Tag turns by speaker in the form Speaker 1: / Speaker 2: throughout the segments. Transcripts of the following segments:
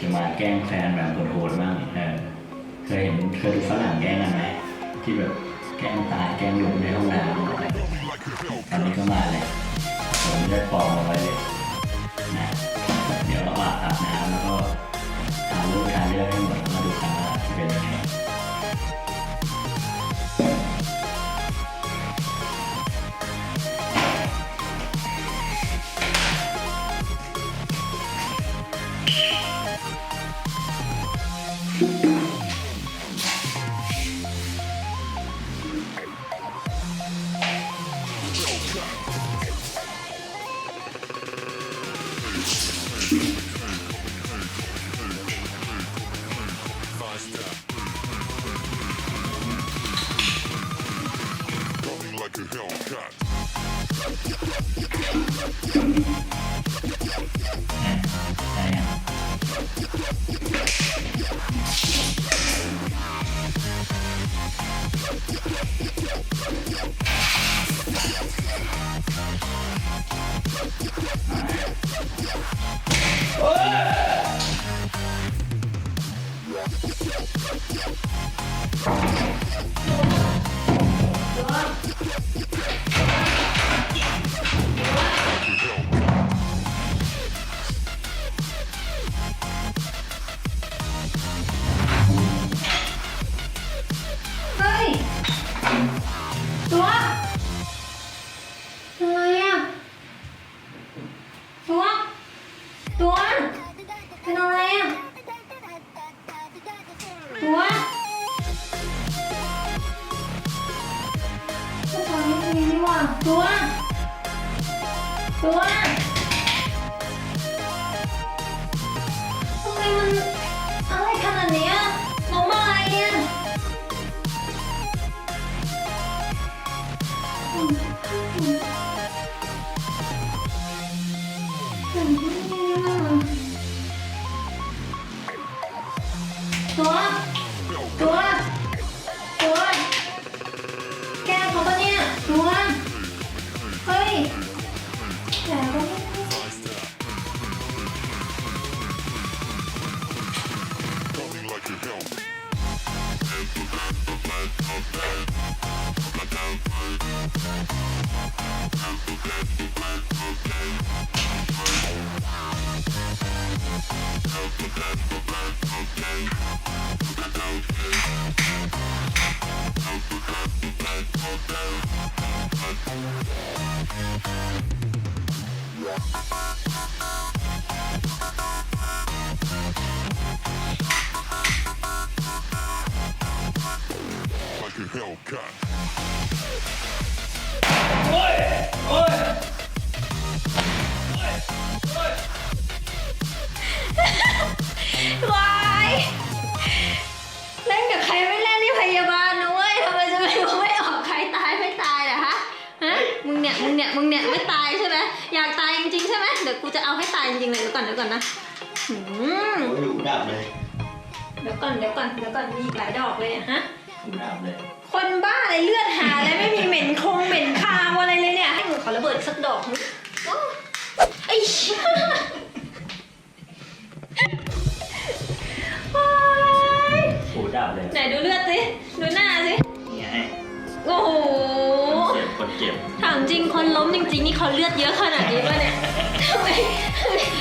Speaker 1: จะมาแกล้งแฟนแบบโหดๆบ้างเออเคยเห็นเคยดูฝรั่งแกล้งกันไหมที่แบบแกล้งตายแกล้งหลงในห้องน้ำอันนี้ก็มาเลยผมได้ปลอมเอาไว้เลย เตั
Speaker 2: วตัว ตัวทำไมมันอะไรขนาดเนี้ยน้องมาอะไรเนี่ยตัว Música มึงเนี่ยมึงเนี่ยมึงเนี่ยไม่ตายใช่ไหมอยากตายจริงๆใช่ไหมเดี๋ยวกูจะเอาให้ตายจริงๆเลยเดี๋ยวก่อนเดี๋ยวก่อนนะหืม
Speaker 1: โอ้ยหูดับเลย
Speaker 2: เดี๋ยวก่อนเดี๋ยวก่อนเดี๋ยวก่อนมีอีกหลายดอกเลยอะฮะ
Speaker 1: หูดับเลย
Speaker 2: คนบ้าอะไรเลือดหาอะไรไม่มีเหม็นคงเหม็นคาวอะไรเลยเนี่ย ให้หนูขอระเบิดสักดอกนึงโอ้ไอ้เหี้ยว้าย
Speaker 1: หูดับเลย
Speaker 2: ไหนดูเลือดสิ ดูหน้าสิ
Speaker 1: นี่ไง
Speaker 2: โอ้โหามจริงคนล้มจริงๆนี่เขาเลือดเยอะขนาดนี้ป่ะเนี่ยทำไม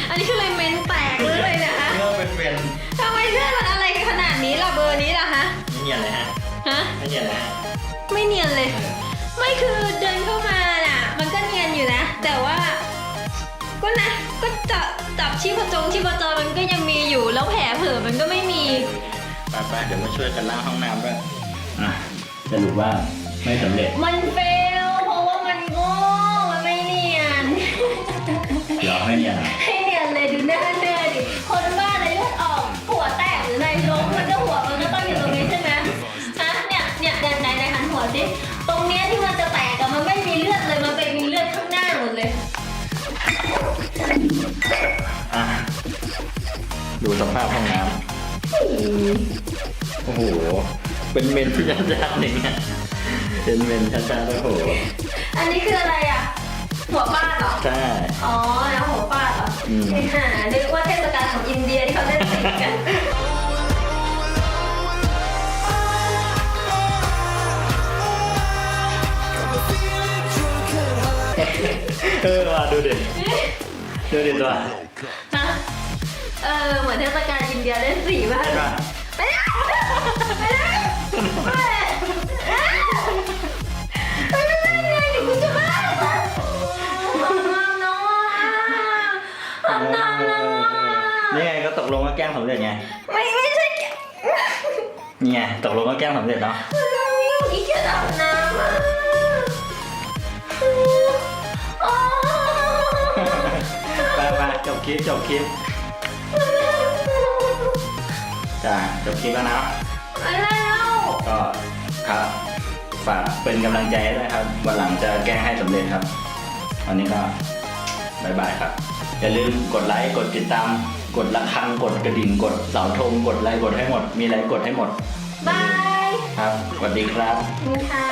Speaker 2: อันนี้คือเลยเมนแตกหรืออะไรเนี่ยฮะ
Speaker 1: เลือดเป็นเป็น
Speaker 2: ทำไมเลือดมันอะไรกันขนาดนี้ล่ะเบอร์นี้ล่ะฮะ
Speaker 1: ไม่เนียนเลยฮะ
Speaker 2: ฮะ
Speaker 1: ไม่เนียนเลยฮะ
Speaker 2: ไม่เนียนเลย ไม่คือเดินเข้ามาน่ะ มันก็เนียนอยู่นะ แต่ว่า ก็นะก็จับจับชีพจงชีพจรมันก็ยังมีอยู่แล้วแผลเผลอมันก็ไม่มี
Speaker 1: ไปไปๆเดี๋ยวมาช่วยกันล้างห้องน้ำด้วยอะสรุปว่าไม่สำเร็จ
Speaker 2: มันเฟล
Speaker 1: ดู
Speaker 2: ส
Speaker 1: ภาพห้องน้ำโอ้โห เป็นเมนที่ยากๆอย่งเงี้ยเป็นเมนช้าๆโอ้โห
Speaker 2: อันนี้คืออะไรอะ หัวป้าดเหรอ
Speaker 1: ใช่
Speaker 2: อ๋อแล้วหัวป้าดเหรอ
Speaker 1: อม
Speaker 2: ไอ้ห่านึกว่าเทศกาลของอินเดียที่เขาเล่นสิงกัน เออว่ะ
Speaker 1: ดูดิดูดิตัว
Speaker 2: ฮะ เออเหมือนเทศกาลอินเดียเล่นสีมาก
Speaker 1: เห็นปะ
Speaker 2: ไปแล้วไปแล้วไปไปไม่ได้ไงเดี๋ยวกูจะบ้าทำน้ำน้องทำน้ำน้อง
Speaker 1: นี่ไงก็ตกลงว่าแกล้งสำเร็จไง
Speaker 2: ไม่ไม่ใช่แก
Speaker 1: นี่ไงตกลงว่าแกล้งสำเร็จเนาะ
Speaker 2: อีกจะทำน้ำอะอ๋อ
Speaker 1: ไปไปจบคลิปจบคลิป จ้าจบคลิปแล้วนะ
Speaker 2: ไปแล้ว
Speaker 1: ก็ครับฝากเป็นกำลังใจให้ด้วยครับ วันหลังจะแกล้งให้สำเร็จครับวันนี้ก็บายบายครับ อย่าลืมกดไลค์ กดติดตาม กดระฆัง กดกระดิ่ง กดเสาธง กดไลค์กดให้หมด มีอะไรกดให้หมด
Speaker 2: บาย
Speaker 1: ครับ สวัสดีครับ
Speaker 2: นี่ค่ะ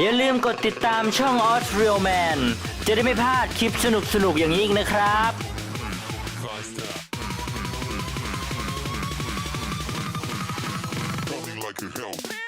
Speaker 3: อย่าลืมกดติดตามช่อง o s r e a l Man จะได้ไม่พลาดคลิปสนุกๆอย่างนี้อีกนะครับ
Speaker 4: could help.